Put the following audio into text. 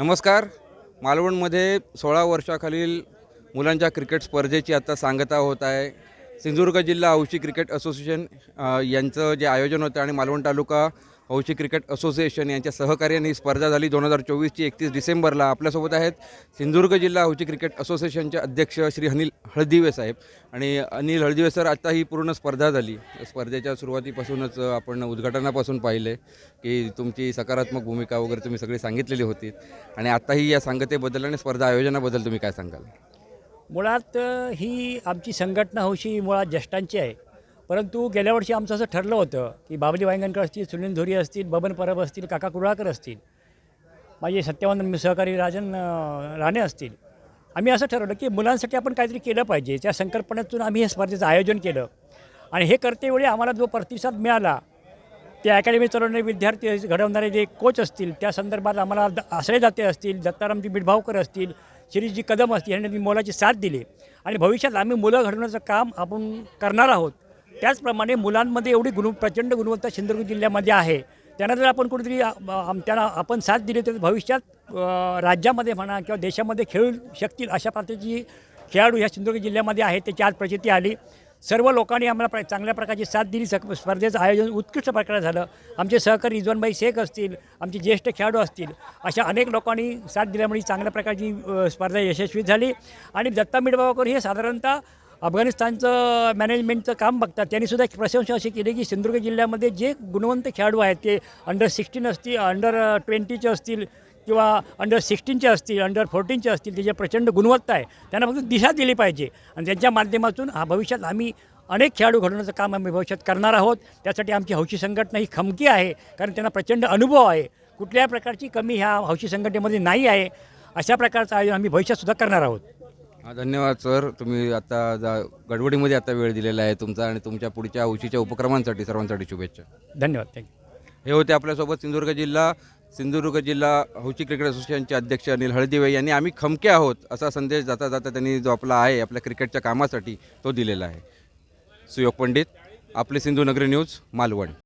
नमस्कार. मालवणमध्ये सोळा वर्षाखालील मुलांच्या क्रिकेट स्पर्धेची आता सांगता होत आहे. सिंधुदुर्ग जिल्हा हौशी क्रिकेट असोसिएशन यांचं जे आयोजन होतं आणि मालवण तालुका हौशी क्रिकेट असोसिएशन यांच्या सहकार्याने ही स्पर्धा झाली. दोन हजार चोवीसची एकतीस डिसेंबरला आपल्यासोबत आहेत सिंधुदुर्ग जिल्हा हौशी क्रिकेट असोसिएशनचे अध्यक्ष श्री अनिल हळदिवे साहेब. आणि अनिल हळदिवे सर आता ही पूर्ण स्पर्धा झाली. स्पर्धेच्या सुरुवातीपासूनच आपण उद्घाटनापासून पाहिले की तुमची सकारात्मक भूमिका वगैरे तुम्ही सगळी सांगितलेली होती. आणि आताही या सांगतेबद्दल आणि स्पर्धा आयोजनाबद्दल तुम्ही काय सांगाल? मुळात ही आमची संघटना हौशी मुळात ज्येष्ठांची आहे. परंतु गेल्या वर्षी आमचं असं ठरलं होतं की बाबली वायंगणकर असतील सुनील धोरी असतील बबन परब असतील काका कुडाळकर असतील माझे सत्यवान सहकारी राजन राणे असतील. आम्ही असं ठरवलं की मुलांसाठी आपण काहीतरी केलं पाहिजे. त्या संकल्पनेतून आम्ही हे स्पर्धेचं आयोजन केलं. आणि हे करतेवेळी आम्हाला जो प्रतिसाद मिळाला ते अकॅडमी चालवणारे विद्यार्थी घडवणारे जे कोच असतील त्या संदर्भात आम्हाला द- आश्रयदाते असतील दत्तारामजी बिडभावकर असतील शिरीषजी कदम असतील यांनी मोलाची साथ दिली. आणि भविष्यात आम्ही मुलं घडवण्याचं काम आपण करणार आहोत. त्याचप्रमाणे मुलांमध्ये एवढी गुण प्रचंड गुणवत्ता सिंधुदुर्ग जिल्ह्यामध्ये आहे. त्यांना जर आपण कुठेतरी आम- त्यांना आपण साथ दिली तर भविष्यात राज्यामध्ये म्हणा किंवा देशामध्ये खेळू शकतील अशा प्रकारची खेळाडू ह्या सिंधुदुर्ग जिल्ह्यामध्ये आहेत त्याची आज प्रचिती आली. सर्व लोकांनी आम्हाला प्र चांगल्या प्रकारची साथ दिली. सक स्पर्धेचं आयोजन उत्कृष्ट प्रकारे झालं. आमचे सहकारी रिजवानबाई शेख असतील आमचे ज्येष्ठ खेळाडू असतील अशा अनेक लोकांनी साथ दिल्यामुळे चांगल्या प्रकारची स्पर्धा यशस्वी झाली. आणि दत्ता मिडबावकर हे साधारणतः अफगाणिस्तानचं मॅनेजमेंटचं काम बघतात. त्यांनी सुद्धा एक प्रशंसा अशी केली की सिंधुदुर्ग जिल्ह्यामध्ये जे गुणवंत खेळाडू आहेत ते अंडर सिक्स्टीन असतील अंडर ट्वेंटीचे असतील किंवा अंडर सिक्स्टीनचे असतील अंडर फोर्टीनचे असतील त्याची प्रचंड गुणवत्ता आहे त्यांना फक्त दिशा दिली पाहिजे. आणि त्यांच्या माध्यमातून हा भविष्यात आम्ही अनेक खेळाडू घडवण्याचं काम आम्ही भविष्यात करणार आहोत. त्यासाठी आमची हौशी संघटना ही खमकी आहे कारण त्यांना प्रचंड अनुभव आहे. कुठल्याही प्रकारची कमी ह्या हौशी संघटनेमध्ये नाही आहे. अशा प्रकारचं आयोजन आम्ही भविष्यातसुद्धा करणार आहोत. हा, धन्यवाद सर. तुम्ही आता जा- गडबडीमध्ये आता वेळ दिलेला आहे तुमचा आणि तुमच्या पुढच्या औशीच्या उपक्रमांसाठी सर्वांसाठी शुभेच्छा. धन्यवाद थँक्यू हे होते आपल्यासोबत सिंधुदुर्ग जिल्हा. सिंधुदुर्ग जिल्हा हौची क्रिकेट असोसिएशनचे अध्यक्ष अनिल हळदिवे यांनी. आम्ही खमके आहोत असा संदेश जाता जाता त्यांनी जो आपला आहे आपल्या क्रिकेटच्या कामासाठी तो दिलेला आहे. सुयोग पंडित आपले सिंधुनगरी न्यूज मालवण.